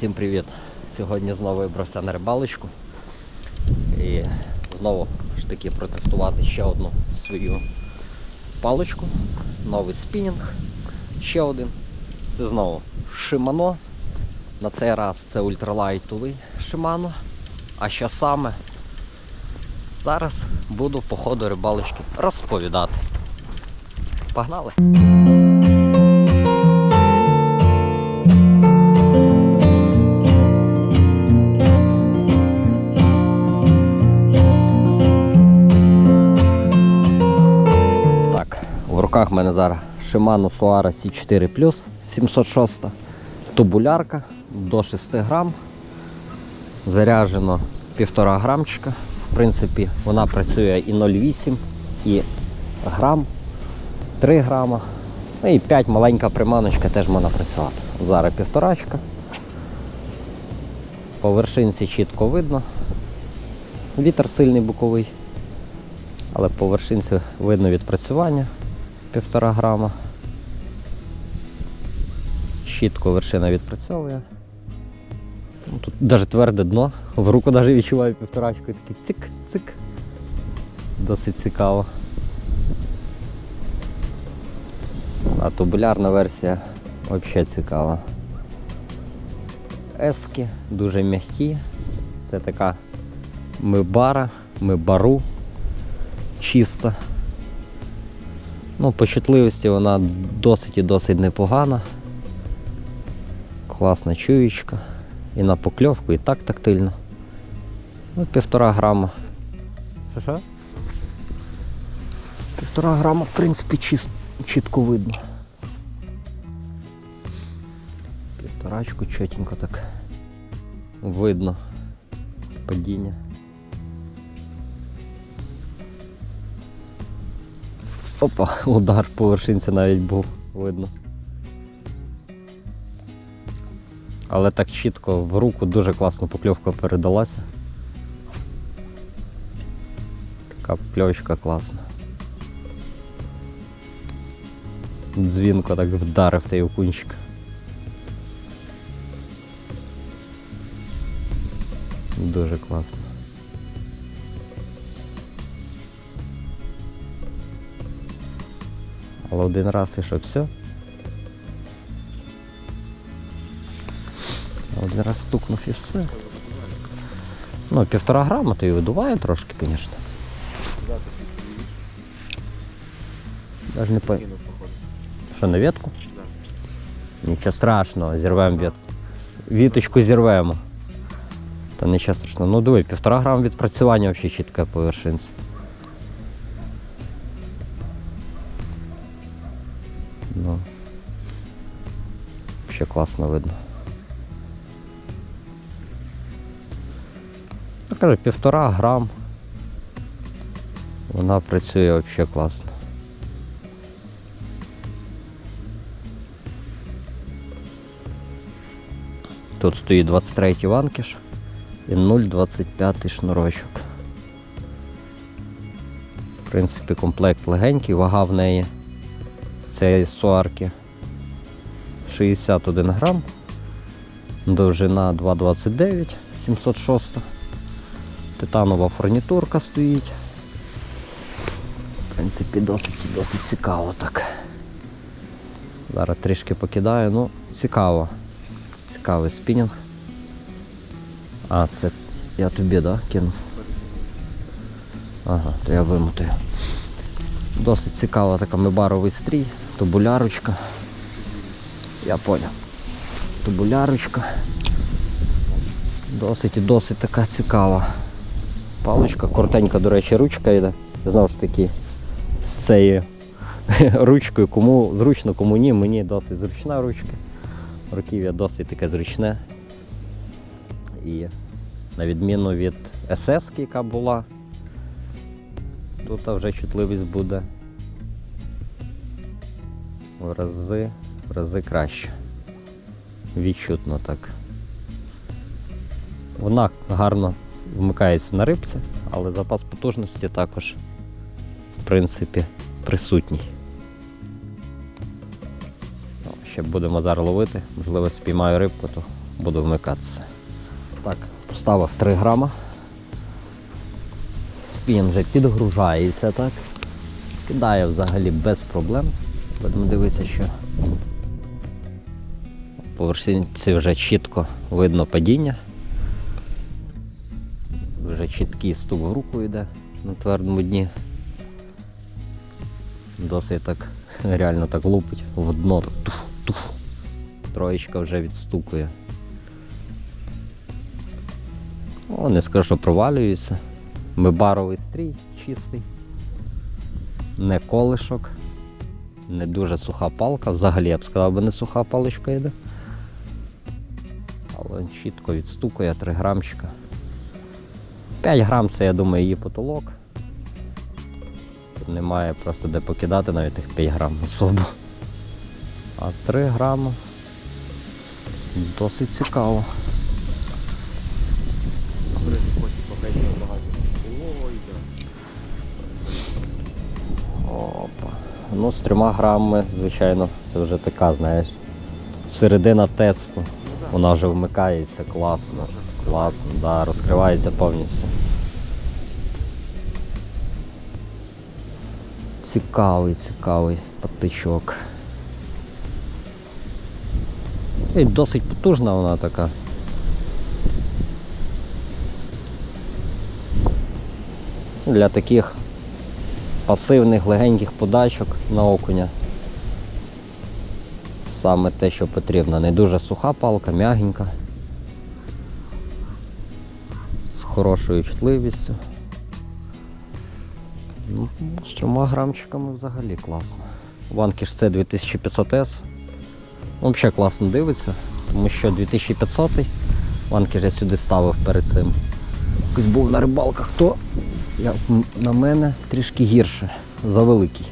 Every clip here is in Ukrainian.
Всім привіт! Сьогодні знову вибрався на рибалочку і знову ж таки протестувати ще одну свою паличку, новий спінінг, ще один. Це знову Shimano. На цей раз це ультралайтовий Shimano. А що саме? Зараз буду по ходу рибалочки розповідати. Погнали! Руках в мене зараз Shimano Suara C4 Plus 706 тубулярка до 6 грам. Заряджено 1,5 грамчика. В принципі, вона працює і 0,8, і грам, 3 грама. Ну і 5 маленька приманочка теж можна працювати. Зараз півторачка. По вершинці чітко видно. Вітер сильний боковий. Але по вершинці видно відпрацювання півтора грама. Чітко вершина відпрацьовує. Ну, Тут навіть тверде дно, в руку навіть відчуваю півторачку і такий цик-цик. Досить цікаво. А тубулярна версія взагалі цікава. Ески дуже м'які. Це така мибара, мибару чиста. Ну, по чутливості вона досить і досить непогана. Класна чуєчка. І на покльовку, і так тактильно. Ну, півтора грама. Що? Півтора грама, в принципі, чітко видно. Півторачку чотенько так видно падіння. Опа, удар по вершинці навіть був видно. Але так чітко в руку дуже класно покльовка передалася. Така покльовочка класна. Дзвінко так вдарив той окунчик. Дуже класно. Але один раз і що все. Один раз стукнув і все. Ну, півтора грама, то і видуває трошки, звісно. Даже не по... Що, на ветку? Нічого страшного, зірвемо ветку. Віточку зірвемо. Та нічого страшного. Ну диви, півтора грама відпрацювання взагалі чітке по вершинці. Ну. Ще класно видно. Ну, кажу, півтора грам. Вона працює взагалі класно. Тут стоїть 23 ванкіш і 0,25 шнурочок. В принципі, комплект легенький, вага в неї цієї суарки 61 грам, довжина 2,29, 706. Титанова фурнітурка стоїть. В принципі, досить досить цікаво так. Зараз трішки покидаю, ну, цікаво. Цікавий спінінг. А, це я тобі, да, кинув? Ага, то я вимотаю. Досить цікава така мибаровий стрій, тубулярочка. Я поняв. Тубулярочка. Досить і досить така цікава. Паличка, коротенька, до речі, ручка йде. Знову ж таки, з цією ручкою, кому зручно, кому ні, мені досить зручна ручка. Руків'я досить таке зручне. І на відміну від SS, яка була, тут вже чутливість буде в рази, в рази краще. Відчутно так. Вона гарно вмикається на рибці, але запас потужності також, в принципі, присутній. Ну, Ще будемо зараз ловити, можливо, спіймаю рибку, то буду вмикатися. Так, поставив 3 грама. Спін вже підгружається, так. Кидає взагалі без проблем. Будемо дивитися, що по вершинці вже чітко видно падіння. Вже чіткий стук в руку йде на твердому дні. Досить так реально так лупить в дно. Туф, туф. Троєчка вже відстукує. О, не скажу, що провалюється. Мибаровий стрій чистий. Не колишок. Не дуже суха палка. Взагалі я б сказав, би не суха паличка йде. Але чітко відстукує 3 грамчика. 5 грам це, я думаю, її потолок. Тут немає просто де покидати навіть тих 5 грам особо. А 3 грами досить цікаво. Ну, з трьома грамами, звичайно, це вже така, знаєш, середина тесту. Вона вже вмикається класно. Класно, да, розкривається повністю. Цікавий, цікавий патичок. І досить потужна вона така. Для таких пасивних легеньких подачок на окуня. Саме те, що потрібно. Не дуже суха палка, м'ягенька. З хорошою чутливістю. Ну, з трьома грамчиками взагалі класно. Ванкіш це 2500S. Взагалі класно дивиться, тому що 2500 Ванкіш я сюди ставив перед цим. Якось був на рибалках, то як на мене трішки гірше, завеликий.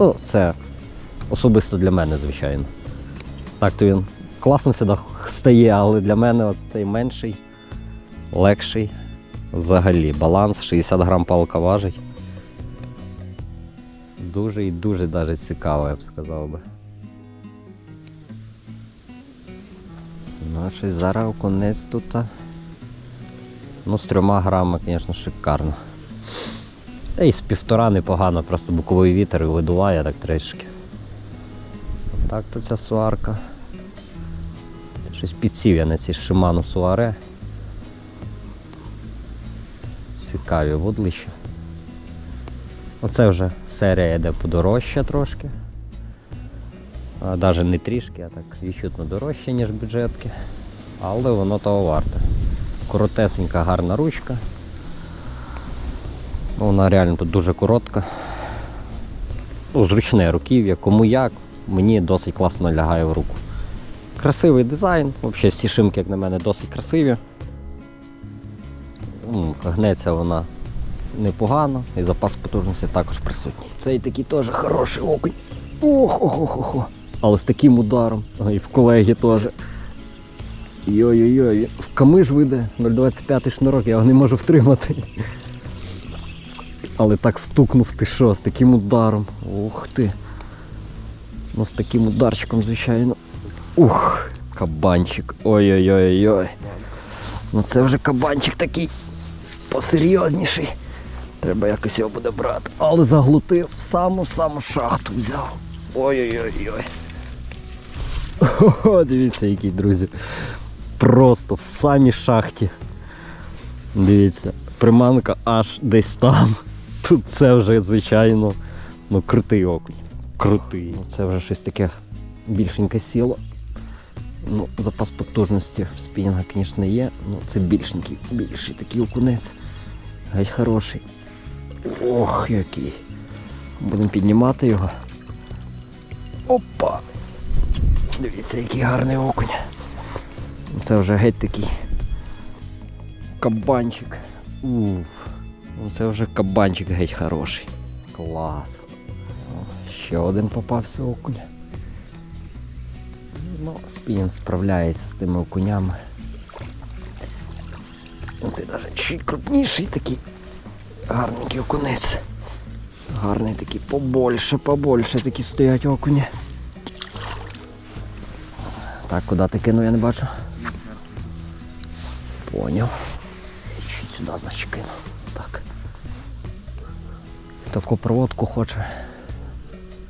Ну, це особисто для мене, звичайно. Так то він класно сюди стає, але для мене цей менший, легший. Взагалі, баланс 60 грам палка важить. Дуже і дуже даже цікаво, я б сказав би. Ну, щось зараз окунець тут. Ну, з трьома грами, звісно, шикарно. Та й з півтора непогано, просто боковий вітер видуває так трішки. Так то ця суарка. Щось підсів я на ці Shimano суаре. Цікаві вудлища. Оце вже серія йде подорожча трошки. А, Навіть не трішки, а так відчутно дорожче, ніж бюджетки. Але воно того варте. Коротесенька, гарна ручка. Ну, Вона реально тут дуже коротка. Ну, зручне руків'я, кому як, мені досить класно лягає в руку. Красивий дизайн, взагалі всі шимки, як на мене, досить красиві. М, Гнеться вона непогано і запас потужності також присутній. Цей такий теж хороший окунь. ох ох ох ох Але з таким ударом. І в колеги теж. Йой-йой-йой, в камиш вийде 0,25 шнурок, я його не можу втримати. Але так стукнув ти що, з таким ударом. Ух ти. Ну з таким ударчиком, звичайно. Ух, кабанчик. Ой-ой-ой-ой. Ну це вже кабанчик такий посерйозніший. Треба якось його буде брати. Але заглутив, саму-саму шахту взяв. Ой-ой-ой-ой. О, дивіться, який, друзі. Просто в самій шахті. Дивіться, приманка аж десь там. Тут це вже, звичайно, ну крутий окунь. Крутий. Це вже щось таке більшеньке сіло. Ну, запас потужності в спінінга, звісно, є. Ну, це більшенький, більший такий окунець. Геть хороший. Ох, який. Будемо піднімати його. Опа! Дивіться, який гарний окунь. Це вже геть такий кабанчик. Уф. Ну, Це вже кабанчик геть хороший. Клас. Ще один попався окунь. Ну, спін справляється з тими окунями. Оцей навіть чуть крупніший такий гарненький окунець. Гарний такий побольше, побольше такі стоять окуні. Так, куди ти кинув, я не бачу. Поняв. Сюди, значить, кину. Так. Таку проводку хоче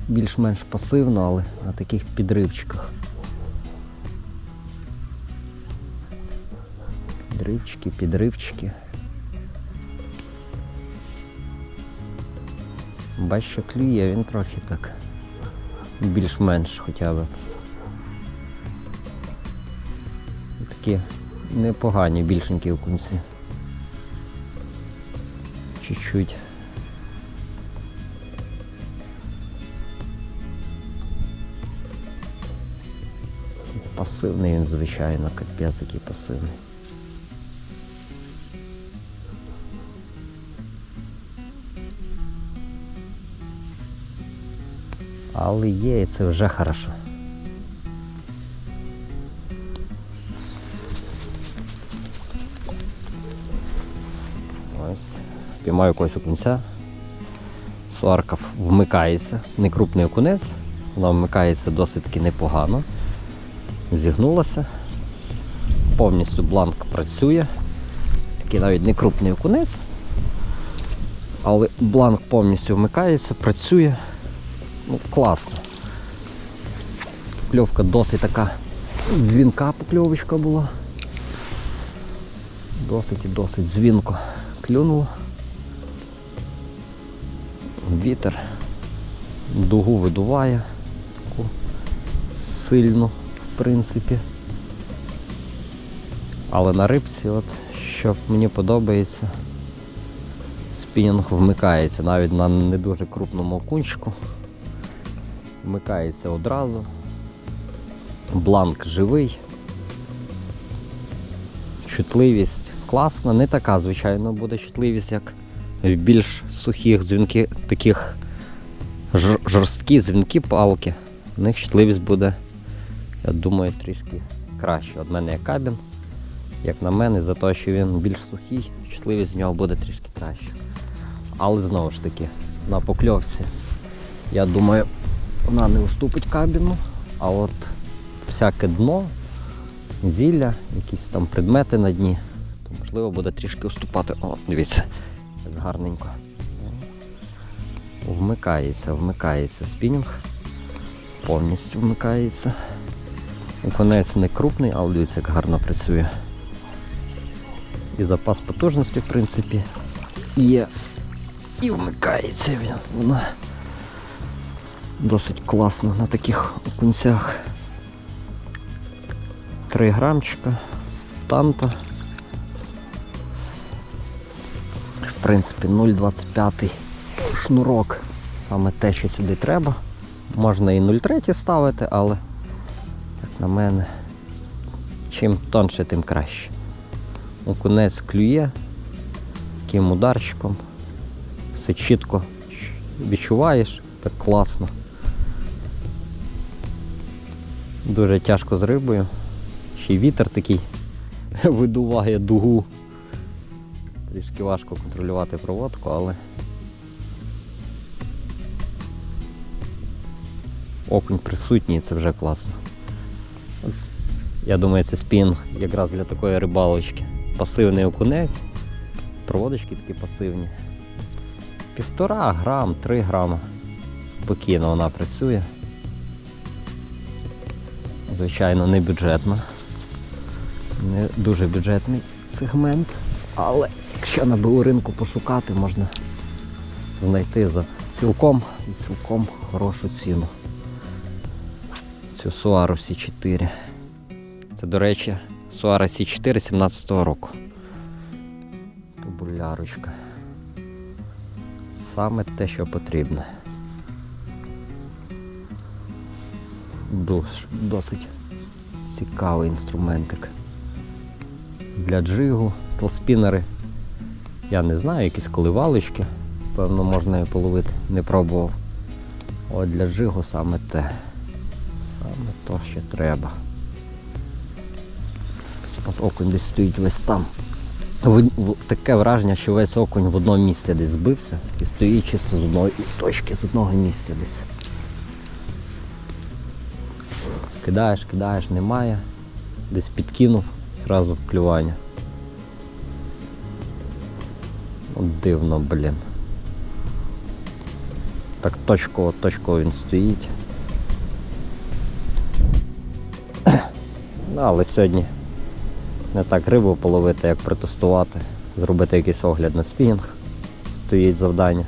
більш-менш пасивно, але на таких підривчиках. Підривчики, підривчики. Бач, що клює, він трохи так більш-менш хоча б. Такі непогані більшенькі окунці. Чуть-чуть. Пасивний він, звичайно, капець який пасивний. Але є, і це вже хорошо. Піймаю якогось окунця. Суарка вмикається, не крупний окунець, вона вмикається досить таки непогано. Зігнулася. Повністю бланк працює. Такий навіть не крупний окунець. Але бланк повністю вмикається, працює. Ну, класно. Покльовка досить така дзвінка покльовочка була. Досить і досить дзвінко клюнуло. Вітер дугу видуває таку сильну, в принципі. Але на рибці, от, що мені подобається, спінінг вмикається навіть на не дуже крупному окунчику. Вмикається одразу. Бланк живий. Чутливість класна, не така, звичайно, буде чутливість, як в більш сухих дзвінки, таких жор- жорсткі дзвінки палки. В них чутливість буде, я думаю, трішки краще. От мене є кабін, як на мене, за те, що він більш сухий, чутливість в нього буде трішки краще. Але знову ж таки, на покльовці, я думаю, вона не уступить кабіну, а от всяке дно, зілля, якісь там предмети на дні, то можливо буде трішки уступати. О, дивіться, гарненько. Вмикається, вмикається спінінг. Повністю вмикається. Оконець не крупний, але дивіться, як гарно працює. І запас потужності, в принципі, є. І вмикається. Вона досить класно на таких окунцях. 3 грамчика, танта. В принципі, 0,25 шнурок. Саме те, що сюди треба. Можна і 0,3 ставити, але, як на мене, чим тонше, тим краще. Окунець клює таким ударчиком. Все чітко відчуваєш, так класно. Дуже тяжко з рибою. Ще й вітер такий видуває дугу. Трішки важко контролювати проводку, але окунь присутній, це вже класно. Я думаю, це спін якраз для такої рибалочки. Пасивний окунець, проводочки такі пасивні. Півтора грам, три грама. Спокійно вона працює. Звичайно, не бюджетно. Не дуже бюджетний сегмент, але якщо на БУ ринку пошукати, можна знайти за цілком і цілком хорошу ціну. Цю Суару Сі4. Це, до речі, Суара Сі4 17-го року. Тубулярочка. Саме те, що потрібно. Дос- Досить цікавий інструментик. Для джигу, толспінери. Я не знаю, якісь коливалочки. Певно, можна і половити, не пробував. От для джигу саме те. Саме то, що треба. От окунь десь стоїть весь там. Таке враження, що весь окунь в одному місці десь збився і стоїть чисто з одної точки, з одного місця десь. Кидаєш, кидаєш, немає. Десь підкинув, зразу клювання. Дивно, блін. Так точково, точково він стоїть. Ну, але сьогодні не так рибу половити, як протестувати, зробити якийсь огляд на спінінг. Стоїть завдання.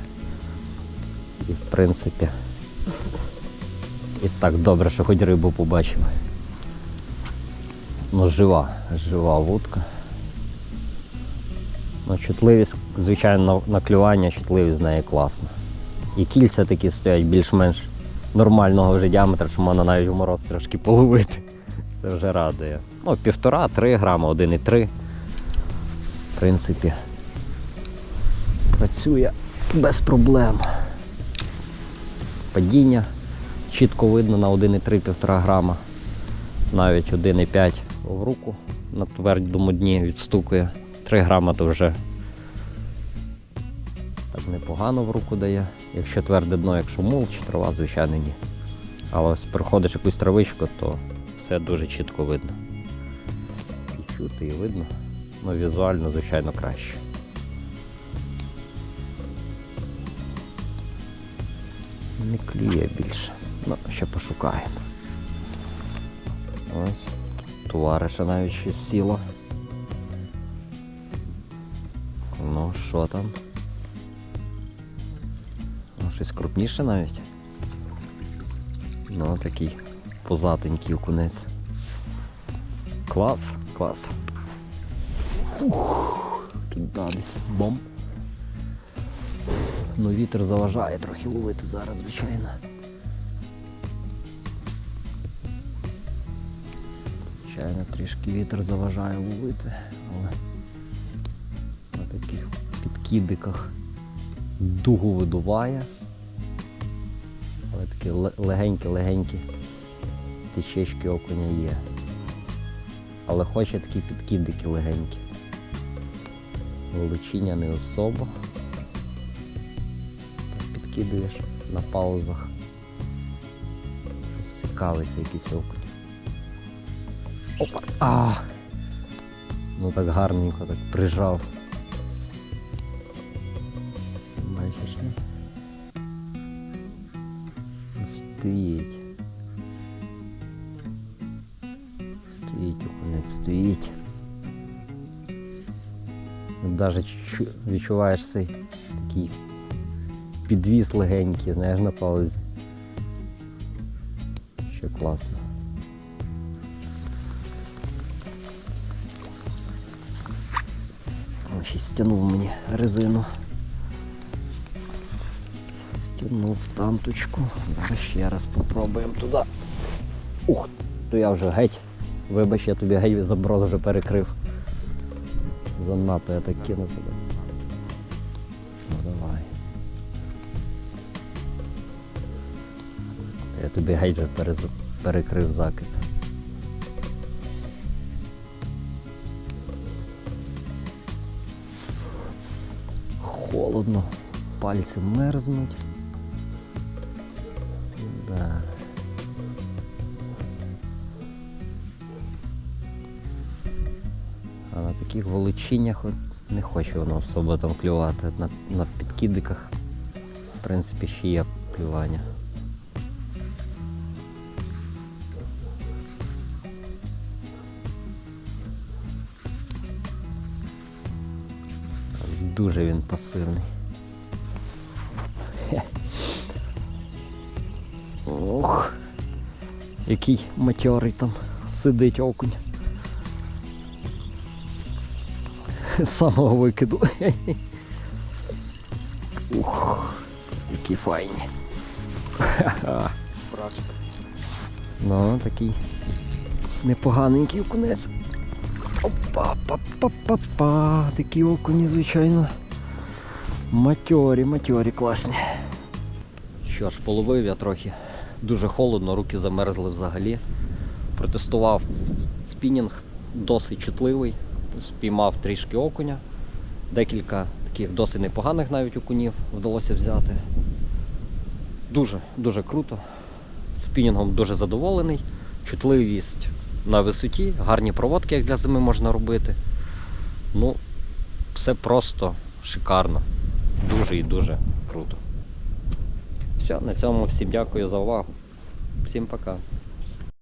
І в принципі. І так добре, що хоч рибу побачив. Ну, жива, жива вудка. Ну, чутливість, звичайно, на, на клювання, чутливість з неї класна. І кільця такі стоять більш-менш нормального вже діаметра, що можна навіть в мороз трошки половити. Це вже радує. Ну, півтора-три грама, 1,3. В принципі, працює без проблем. Падіння чітко видно на 1,3-1,5 грама. Навіть 1,5 в руку на твердому дні відстукує. 3 грама то вже так непогано в руку дає. Якщо тверде дно, якщо мул чи трава, звичайно ні. Але ось приходиш якусь травичку, то все дуже чітко видно. І чути, і видно. Ну, візуально, звичайно, краще. Не клює більше. Ну, ще пошукаємо. Ось. Товариша навіть щось сіло. Ну, що там? Ну, щось крупніше навіть. Ну, такий позатенький окунець. Клас, клас. Фух, тут далі бомб. Ну, вітер заважає трохи ловити зараз, звичайно. Звичайно, трішки вітер заважає ловити, підкидиках дугу видуває. Але такі легенькі-легенькі течечки окуня є. Але хоче такі підкидики легенькі. Величиня не особо. Так Підкидуєш на паузах. Цікавиться якийсь окунь. Опа! А! Ну так гарненько так прижав. Стоїть. Стоїть окунець, стоїть. Навіть відчуваєш цей такий підвіс легенький, знаєш, на паузі. Ще класно. Ще стягнув мені резину. Стягнув танточку. Зараз ще раз попробуємо туди. Ух, то я вже геть. Вибач, я тобі геть заброс вже перекрив. Занадто я так кину тебе. Ну давай. Я тобі геть вже перез- перекрив закид. Холодно, пальці мерзнуть. Таких величинях не хоче воно особо там клювати. На, на підкидиках, в принципі, ще є клювання. Дуже він пасивний. Ох, який матьорий там сидить окунь. З самого викиду. Ух, які файні. Ну, такий непоганенький окунець. Опа, па па па па Такі окуні, звичайно. Матьорі, матьорі класні. Що ж, половив я трохи. Дуже холодно, руки замерзли взагалі. Протестував спінінг, досить чутливий. Спіймав трішки окуня. Декілька таких досить непоганих навіть окунів вдалося взяти. Дуже, дуже круто. Спінінгом дуже задоволений. Чутливість на висоті, гарні проводки, як для зими можна робити. Ну, все просто шикарно. Дуже і дуже круто. Все, на цьому всім дякую за увагу. Всім пока.